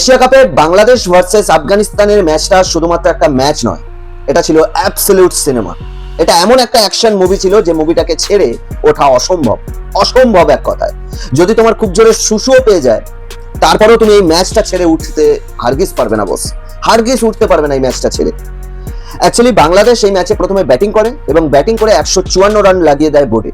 Asia কাপে Bangladesh versus আফগানিস্তানের ম্যাচটা শুধুমাত্র একটা ম্যাচ নয়, এটা ছিল অ্যাবসলিউট সিনেমা এটা এমন একটা অ্যাকশন মুভি ছিল যে মুভিটাকে ছেড়ে ওঠা অসম্ভব অসম্ভব এক কথায়। যদি তোমার খুব জোরে শুশুও পেয়ে যায়, তারপরেও তুমি এই ম্যাচটা ছেড়ে উঠতে হারগিস পারবে না বস হারগিস উঠতে পারবে না এই ম্যাচটা ছেড়ে। অ্যাকচুয়ালি বাংলাদেশ এই ম্যাচে প্রথমে ব্যাটিং করে এবং ব্যাটিং করে একশো চুয়ান্ন রান লাগিয়ে দেয় বোর্ডে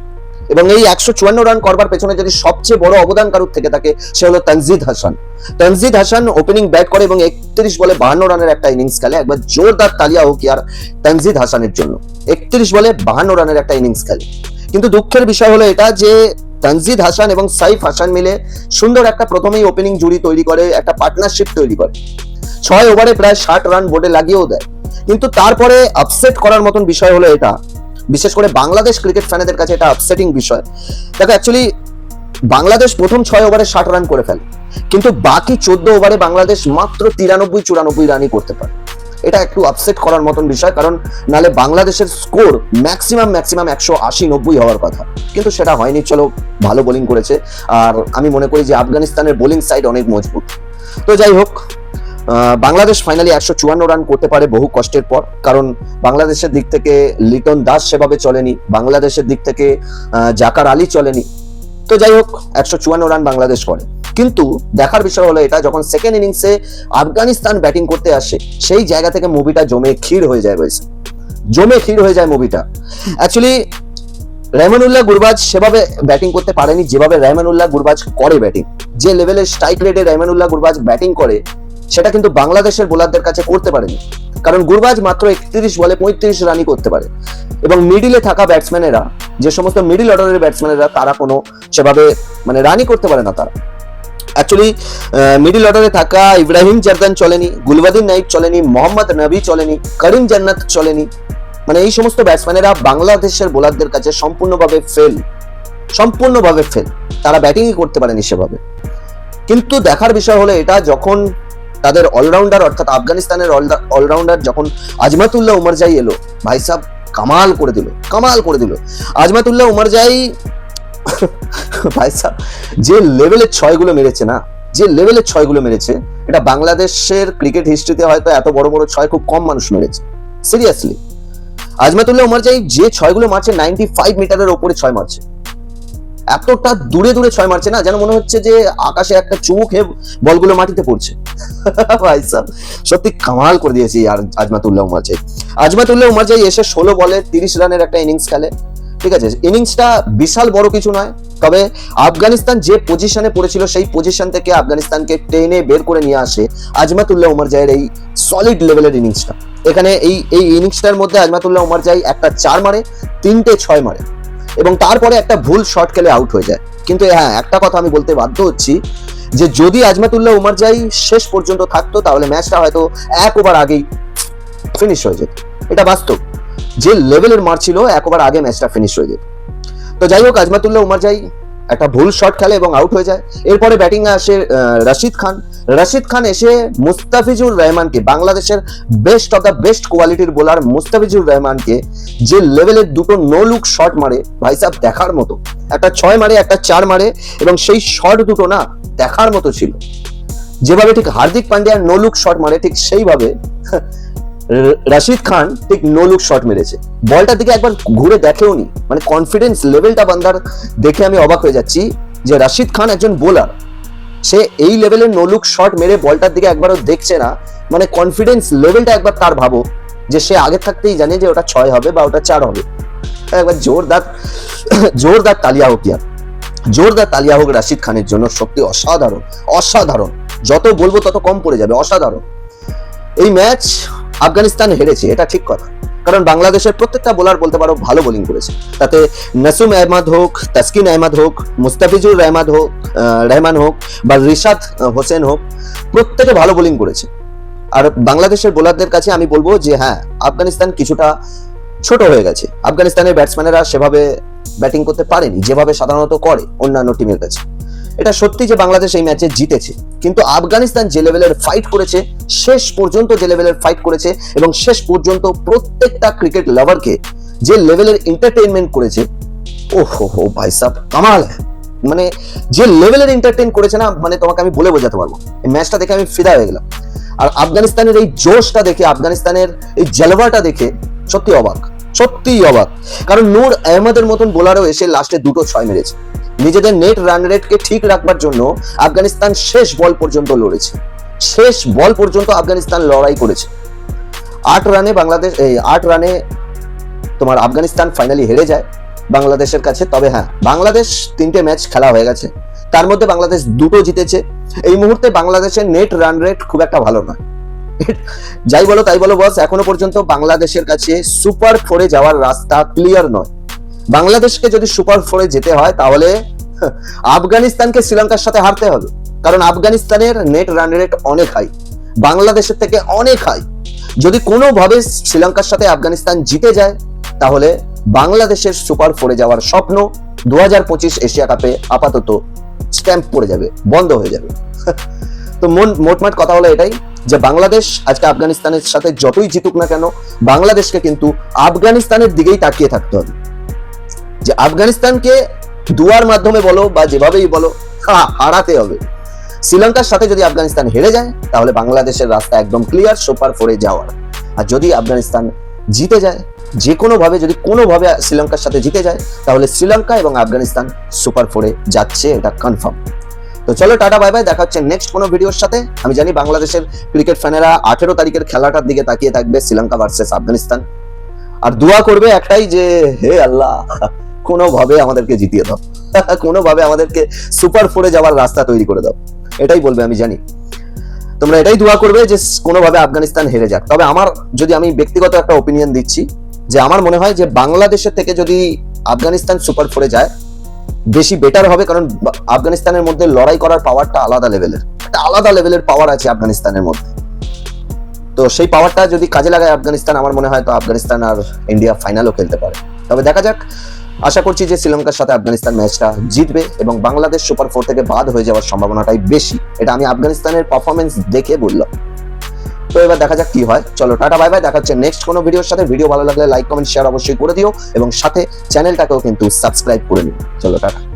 এবং এই একশো চুয়ান্ন রান করবার পেছনে যদি সবচেয়ে বড় অবদান কারুর থেকে থাকে, সে হলো তানজিদ হাসান। তানজিদ হাসান ওপেনিং ব্যাট করে এবং একত্রিশ বলে বাহান্ন রানের একটা ইনিংস খেলে। একবার জোরদার তালিয়া হোক আর তানজিদ হাসানের জন্য। একত্রিশ বলে বাহান্ন রানের একটা ইনিংস খেলে। কিন্তু দুঃখের বিষয় হলো এটা যে তানজিদ হাসান এবং সাইফ হাসান মিলে সুন্দর একটা প্রথমেই ওপেনিং জুড়ি তৈরি করে, একটা পার্টনারশিপ তৈরি করে। ছয় ওভারে প্রায় ষাট রান বোর্ডে লাগিয়েও দেয়। কিন্তু তারপরে আপসেট করার মতন বিষয় হলো এটা। বিশেষ করে বাংলাদেশ ক্রিকেট ফ্যানেদের কাছে এটা আপসেটিং বিষয়। দেখো অ্যাকচুয়ালি বাংলাদেশ প্রথম ছয় ওভারে ষাট রান করে ফেলে। কিন্তু বাকি চোদ্দ ওভারে বাংলাদেশ মাত্র তিরানব্বই, চুরানব্বই রানই করতে পারে। এটা একটু আপসেট করার মতন বিষয়, কারণ নালে বাংলাদেশের স্কোর ম্যাক্সিমাম ম্যাক্সিমাম একশো আশি, নব্বই হওয়ার কথা। কিন্তু সেটা হয়নি, চলো ভালো বোলিং করেছে। আর আমি মনে করি যে আফগানিস্তানের বোলিং সাইড অনেক মজবুত। তো যাই হোক বাংলাদেশ ফাইনালি একশো চুয়ান্ন রান করতে পারে বহু কষ্টের পর, কারণ বাংলাদেশের দিক থেকে লিটন দাস সেভাবে চলেনি, বাংলাদেশের দিক থেকে জাকার আলী চলেনি। তো যাই হোক, একশো চুয়ান্ন রান বাংলাদেশ করে। কিন্তু দেখার বিষয় হলো এটা, যখন সেকেন্ড ইনিংসে আফগানিস্তান ব্যাটিং করতে আসে, সেই জায়গা থেকে মুভিটা জমে ক্ষীর হয়ে যায় বয়স জমে ক্ষীর হয়ে যায় মুভিটা অ্যাকচুয়ালি রেহমানুল্লাহ গুরবাজ সেভাবে ব্যাটিং করতে পারেনি, যেভাবে রেহমানুল্লাহ গুরবাজ করে ব্যাটিং যে লেভেলের স্ট্রাইক রেটে রেহমানুল্লাহ গুরবাজ ব্যাটিং করে, সেটা কিন্তু বাংলাদেশের বোলারদের কাছে করতে পারেনি। কারণ গুরবাজ মাত্র একত্রিশ বলে পঁয়ত্রিশ রানই করতে পারে। এবং মিডিলে থাকা ব্যাটসম্যানেরা যে সমস্ত মিডিল অর্ডারের ব্যাটসম্যানেরা তারা কোনো সেভাবে মানে রানই করতে পারে না তারা। অ্যাকচুয়ালি মিডিল অর্ডারে থাকা ইব্রাহিম জারদান চলেনি, গুলবাদিন নাইক চলেনি, মোহাম্মদ নবী চলেনি, করিম জান্নাত চলেনি। মানে এই সমস্ত ব্যাটসম্যানেরা বাংলাদেশের বোলারদের কাছে সম্পূর্ণভাবে ফেল সম্পূর্ণভাবে ফেল তারা ব্যাটিংই করতে পারেনি সেভাবে। কিন্তু দেখার বিষয় হলো এটা যখন তাদের অলরাউন্ডার অর্থাৎ আফগানিস্তানের অলরাউন্ডার যখন আজমাতুল্লাহ উমরজাই এলো, ভাই সাহেব কামাল করে দিল, কামাল করে দিল। আজমাতুল্লাহ উমরজাই ভাই যে লেভেলের ছয়গুলো মেরেছে না, যে লেভেলের ছয়গুলো মেরেছে, এটা বাংলাদেশের ক্রিকেট হিস্ট্রিতে হয়তো এত বড় বড় ছয় খুব কম মানুষ মেরেছে। সিরিয়াসলি আজমাতুল্লাহ উমরজাই যে ছয়গুলো মারছে নাইনটি ফাইভ মিটারের ওপরে ছয় মারছে। এতটা দূরে দূরে ছয় মারছে না, যেন মনে হচ্ছে যে আকাশে একটা চুমুক হয়ে বলগুলো মাটিতে পড়ছে। ভাই সাহেব সত্যি কামাল করে দিয়েছি আর আজমাতুল্লাহ উমারজাই আজমাতুল্লাহ উমারজাই এসে ষোলো বলে তিরিশ রানের একটা ইনিংস খেলে। ঠিক আছে ইনিংসটা বিশাল বড় কিছু নয়। তবে আফগানিস্তান যে পজিশনে পড়েছিল, সেই পজিশন থেকে আফগানিস্তানকে টেনে বের করে নিয়ে আসে আজমাতুল্লাহ উমারজাইয়ের এই সলিড লেভেলের ইনিংসটা এখানে এই এই ইনিংসটার মধ্যে আজমাতুল্লাহ উমারজাই একটা চার মারে, তিনটে ছয় মারে। এবং তারপরে একটা ভুল শট খেলে আউট হয়ে যায়। কিন্তু হ্যাঁ একটা কথা আমি বলতে বাধ্য হচ্ছি যে যদি আজমাতুল্লাহ উমারজাই শেষ পর্যন্ত থাকতো, তাহলে ম্যাচটা হয়তো এক ওভার আগেই ফিনিশ হয়ে যেত। এটা বাস্তব। যে লেভেলের মার ছিল এক ওভার আগে ম্যাচটা ফিনিশ হয়ে যেত। তো যাই হোক, আজমাতুল্লাহ উমার যাই, একটা ভুল শট খেলে এবং আউট হয়ে যায়। এরপরে ব্যাটিং এ আসে রশিদ খান। রশিদ খান এসে মুস্তাফিজুর রহমানকে, বাংলাদেশের বেস্ট অফ দ্য বেস্ট কোয়ালিটির বোলার মুস্তাফিজুর রহমানকে, যে লেভেলের দুটো নো লুক শট মারে, ভাই সাহেব দেখার মতো। একটা ছয় মারে, একটা চার মারে, এবং সেই শট দুটো না দেখার মতো ছিল। যেভাবে ঠিক Hardik Pandya no look shot মারে, ঠিক সেইভাবে রশিদ খান ঠিক নো লুক শট মেরেছে। বলটার দিকে একবার ঘুরে দেখেও নি। মানে কনফিডেন্স লেভেলটা বান্দার দেখে আমি অবাক হয়ে যাচ্ছি যে রশিদ খান একজন বোলার সে এই লেভেলের নো লুক শট মেরে বলটার দিকে একবারও দেখছে না। মানে কনফিডেন্স লেভেলটা একবার তার ভাবো যে সে আগে থাকতেই জানে যে ওটা ছয় হবে বা ওটা চার হবে। একবার জোরদার জোরদার তালিয়া হোক ইয়ার। জোরদার তালিয়া হোক রাশিদ খানের জন্য সত্যি অসাধারণ অসাধারণ। যত বলব তত কম পড়ে যাবে, অসাধারণ। এই ম্যাচ আফগানিস্তান হেরেছে, এটা ঠিক কথা। কারণ বাংলাদেশের প্রত্যেকটা বোলার বলতে পারো ভালো বোলিং করেছে। তাতে নাসুম আহমদ হোক, তাসকিন আহমদ হোক, মুস্তাফিজুর রহমান হোক রহমান হোক বা রিশাদ হোসেন হোক, প্রত্যেকে ভালো বোলিং করেছে। আর বাংলাদেশের বোলারদের কাছে আমি বলব যে হ্যাঁ আফগানিস্তান কিছুটা ছোট হয়ে গেছে। আফগানিস্তানের ব্যাটসম্যানেরা সেভাবে ব্যাটিং করতে পারেনি, যেভাবে সাধারণত করে অন্যান্য টিমের কাছে। এটা সত্যি যে বাংলাদেশ এই ম্যাচে জিতেছে। কিন্তু আফগানিস্তান যে লেভেলের ফাইট করেছে, শেষ পর্যন্ত যে লেভেলের ফাইট করেছে এবং শেষ পর্যন্ত প্রত্যেকটা ক্রিকেট লাভারকে যে লেভেলের এন্টারটেইনমেন্ট করেছে ও হো হো ভাই সাহ কামাল। মানে যে লেভেলের এন্টারটেইন করেছে না মানে তোমাকে আমি বলে বোঝাতে পারব। এই ম্যাচটা দেখে আমি ফিদা হয়ে গেলাম। আর আফগানিস্তানের এই জোশটা দেখে, আফগানিস্তানের এই জলবাটা দেখে সত্যি অবাক, সত্যিই অবাক। কারণ নূর আহমদের মতন বোলারও এসে লাস্টে দুটো ছয় মেরেছে। নিজেদের নেট রান রেটকে ঠিক রাখবার জন্য আফগানিস্তান শেষ বল পর্যন্ত লড়েছে। শেষ বল পর্যন্ত আফগানিস্তান লড়াই করেছে। আট রানে বাংলাদেশ, এই আট রানে তোমার আফগানিস্তান ফাইনালি হেরে যায় বাংলাদেশের কাছে। তবে হ্যাঁ বাংলাদেশ তিনটে ম্যাচ খেলা হয়ে গেছে। তার মধ্যে বাংলাদেশ দুটো জিতেছে। এই মুহূর্তে বাংলাদেশের নেট রান রেট খুব একটা ভালো নয়। যাই বলো, তাই বলো বস এখনও পর্যন্ত বাংলাদেশের কাছে সুপার ফোরে যাওয়ার রাস্তা ক্লিয়ার নয়। বাংলাদেশকে যদি সুপার ফোরে যেতে হয়, তাহলে আফগানিস্তানকে শ্রীলঙ্কার সাথে হারতে হবে। কারণ আফগানিস্তানের নেট রান রেট অনেক হাই বাংলাদেশের থেকে অনেক হাই যদি কোনোভাবে শ্রীলঙ্কার সাথে আফগানিস্তান জিতে যায়, তাহলে বাংলাদেশের সুপার ফোরে যাওয়ার স্বপ্ন দু হাজার পঁচিশ এশিয়া কাপে আপাতত স্ট্যাম্প পড়ে যাবে, বন্ধ হয়ে যাবে। তো মন মোটমাট কথা হলো এটাই যে বাংলাদেশ আজকে আফগানিস্তানের সাথে যতই জিতুক না কেন, বাংলাদেশকে কিন্তু আফগানিস্তানের দিকেই তাকিয়ে থাকতে হবে। যে আফগানিস্তানকে দুয়ার মাধ্যমে বলো বা যেভাবেই বলো হারাতে হবে। শ্রীলঙ্কার সাথে যদি আফগানিস্তান হেরে যায়, তাহলে বাংলাদেশের রাস্তা একদম ক্লিয়ার সুপার ফোরে যাওয়ার। আর যদি আফগানিস্তান জিতে যায় যে কোনো ভাবে যদি কোনোভাবে শ্রীলঙ্কার সাথে জিতে যায়, তাহলে শ্রীলঙ্কা এবং আফগানিস্তান সুপার ফোরে যাচ্ছে, এটা কনফার্ম তো চলো, টাটা বাই বাই দেখা হচ্ছে নেক্সট কোনো ভিডিওর সাথে। আমি জানি বাংলাদেশের ক্রিকেট ফ্যানেরা আঠেরো তারিখের খেলাটার দিকে তাকিয়ে থাকবে, শ্রীলঙ্কা ভার্সেস আফগানিস্তান। আর দোয়া করবে একটাই যে, হে আল্লাহ কোনোভাবে আমাদেরকে জিতিয়ে দাও। কোনোভাবে আমাদেরকে সুপার ফোরে যাওয়ার রাস্তা তৈরি করে দাও। এটাই বলবে আমি জানি। তোমরা এটাই দোয়া করবে যে কোনোভাবে আফগানিস্তান হেরে যাক। তবে আমার যদি আমি ব্যক্তিগত একটা ওপিনিয়ন দিচ্ছি, যে আমার মনে হয় যে বাংলাদেশের থেকে যদি আফগানিস্তান সুপার ফোরে যায়, বেশি বেটার হবে কারণ আফগানিস্তানের মধ্যে লড়াই করার পাওয়ারটা আলাদা লেভেলের একটা আলাদা লেভেলের পাওয়ার আছে আফগানিস্তানের মধ্যে। তো সেই পাওয়ারটা যদি কাজে লাগায় আফগানিস্তান, আমার মনে হয় তো আফগানিস্তান আর ইন্ডিয়া ফাইনালও খেলতে পারে। তবে দেখা যাক আশা করছি যে শ্রীলঙ্কার সাথে আফগানিস্তান ম্যাচটা জিতবে এবং বাংলাদেশ সুপার ফোর থেকে বাদ হয়ে যাওয়ার সম্ভাবনাটাই বেশি। এটা আমি আফগানিস্তানের পারফরমেন্স দেখে বললাম। তো এবার দেখা যাক কি হয়। চলো, টাটা বাই বাই দেখা হচ্ছে নেক্সট কোনো ভিডিওর সাথে। ভিডিও ভালো লাগলে লাইক কমেন্ট শেয়ার অবশ্যই করে দিও এবং সাথে চ্যানেলটাকেও কিন্তু সাবস্ক্রাইব করে নিও। চলো, টাটা।